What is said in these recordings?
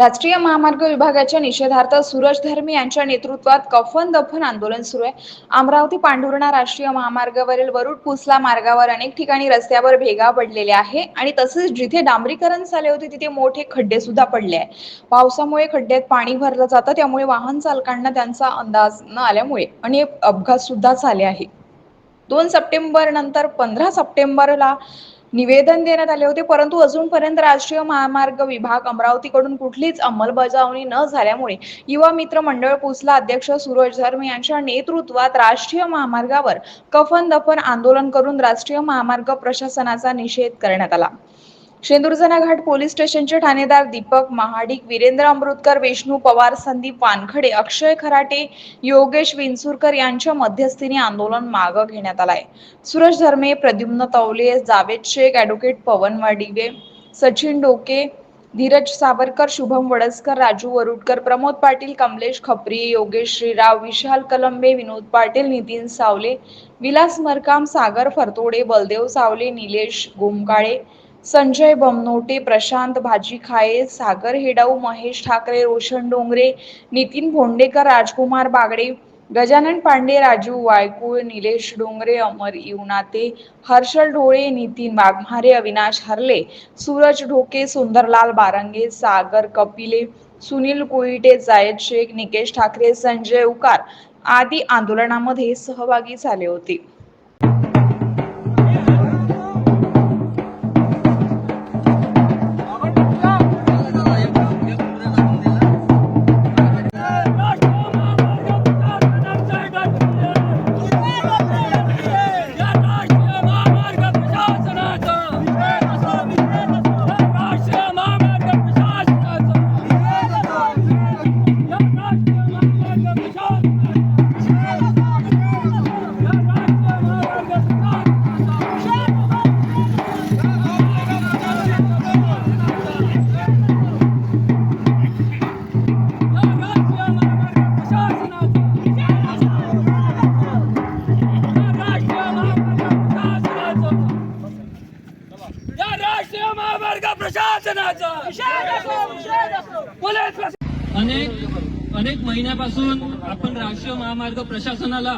राष्ट्रीय महामार्ग विभागाच्या निषेधार्थ सूरज धर्मी यांच्या नेतृत्वात कफन दफन आंदोलन सुरू आहे. अमरावती पांढुर्णा राष्ट्रीय महामार्गावरील वरुड पुसला मार्गावर अनेक ठिकाणी रस्त्यावर भेगा पडलेल्या आहे आणि तसेच जिथे डांबरीकरण झाले होते तिथे मोठे खड्डे सुद्धा पडले आहे पावसामुळे खड्ड्यात पाणी भरलं जातं त्यामुळे वाहन चालकांना त्यांचा अंदाज न आल्यामुळे अनेक अपघात सुद्धा झाले आहे दोन सप्टेंबर नंतर पंधरा सप्टेंबरला निवेदन देण्यात आले होते परंतु अजूनपर्यंत राष्ट्रीय महामार्ग विभाग अमरावतीकडून कुठलीच अंमलबजावणी न झाल्यामुळे युवा मित्र मंडळ पुसला अध्यक्ष सुरज धर्म यांच्या नेतृत्वात राष्ट्रीय महामार्गावर कफन दफन आंदोलन करून राष्ट्रीय महामार्ग प्रशासनाचा निषेध करण्यात आला. शेंदुरजना घाट पोलीस स्टेशनचे ठाणेदार दीपक महाडिक वीरेंद्र अमृतकर विष्णू पवार संदीप वानखडे अक्षय खराटे योगेश विंचुरकर यांच्या मध्यस्थीने आंदोलन मागं घेण्यात आलाय. सुरज धर्मे प्रद्युम्न तवले जावेद शेख ॲडव्होकेट पवन वाडिवे सचिन डोके धीरज सावरकर शुभम वडसकर राजू वरुडकर प्रमोद पाटील कमलेश खपरी योगेश श्रीराव विशाल कलंबे विनोद पाटील नितीन सावले विलास मरकाम सागर फरतोडे बलदेव सावले निलेश गोमकाळे संजय बमनोटे प्रशांत भाजीखाये सागर हेडाऊ महेश ठाकरे रोशन डोंगरे नितीन भोंडेकर राजकुमार बागडे गजानन पांडे राजू वायकुळ निलेश डोंगरे अमर इवनाते हर्षल ढोळे नितीन वाघमारे अविनाश हरले सूरज ढोके सुंदरलाल बारंगे सागर कपिले सुनील कोईटे जायद शेख निकेश ठाकरे संजय उकार आदी आंदोलनामध्ये सहभागी झाले होते. राष्ट्रीय महामार्ग प्रशासनाचा अनेक अनेक महिन्यापासून आपण राष्ट्रीय महामार्ग प्रशासनाला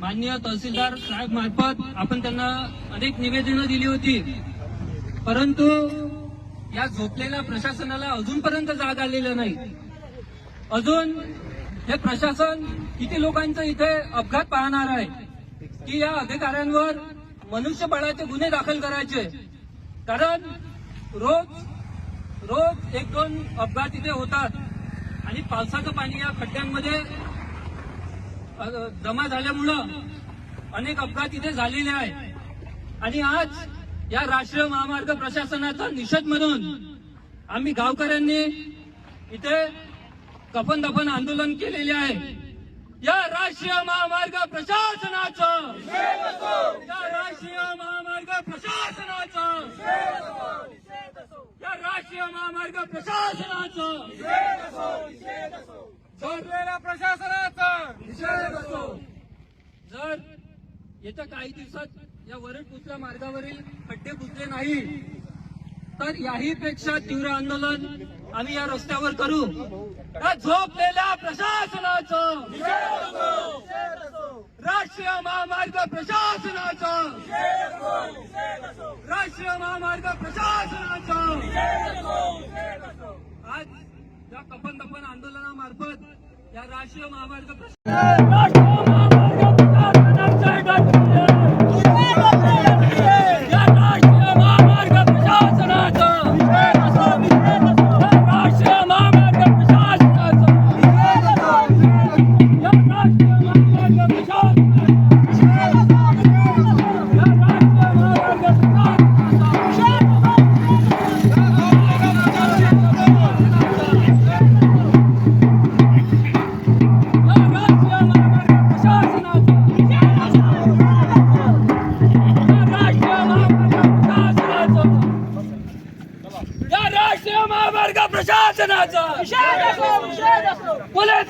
मान्य तहसीलदार साहेब मार्फत आपण त्यांना अनेक निवेदनं दिली होती. परंतु या झोपलेल्या प्रशासनाला अजूनपर्यंत जाग आलेलं नाही. अजून हे प्रशासन किती लोकांचं इथे अपघात पाहणार आहे? की या अधिकाऱ्यांवर मनुष्यबळाचे गुन्हे दाखल करायचे? कारण रोज रोज एक दोन अपघात इथे होतात. आणि पावसाचं पाणी या खड्ड्यांमध्ये जमा झाल्यामुळं अनेक अपघात इथे झालेले आहे आणि आज या राष्ट्रीय महामार्ग प्रशासनाचा निषेध म्हणून आम्ही गावकऱ्यांनी इथे कफन दफन आंदोलन केलेले आहे. या राष्ट्रीय महामार्ग प्रशासनाचं या राष्ट्रीय प्रशासनाचं. या राष्ट्रीय महामार्ग प्रशासनाचं. झोपलेल्या प्रशासनाचं. जर येत्या काही दिवसात या वरड पुसल्या मार्गावरील खड्डे पुसले नाही तर याही पेक्षा तीव्र आंदोलन आम्ही या रस्त्यावर करू. या झोपलेल्या प्रशासनाचं. राष्ट्रीय महामार्ग प्रशासनाचं. मार्ग प्रशासनाचा. आज या कपन दपन आंदोलनामार्फत या राष्ट्रीय महामार्ग प्रशासनाचा. पोलीस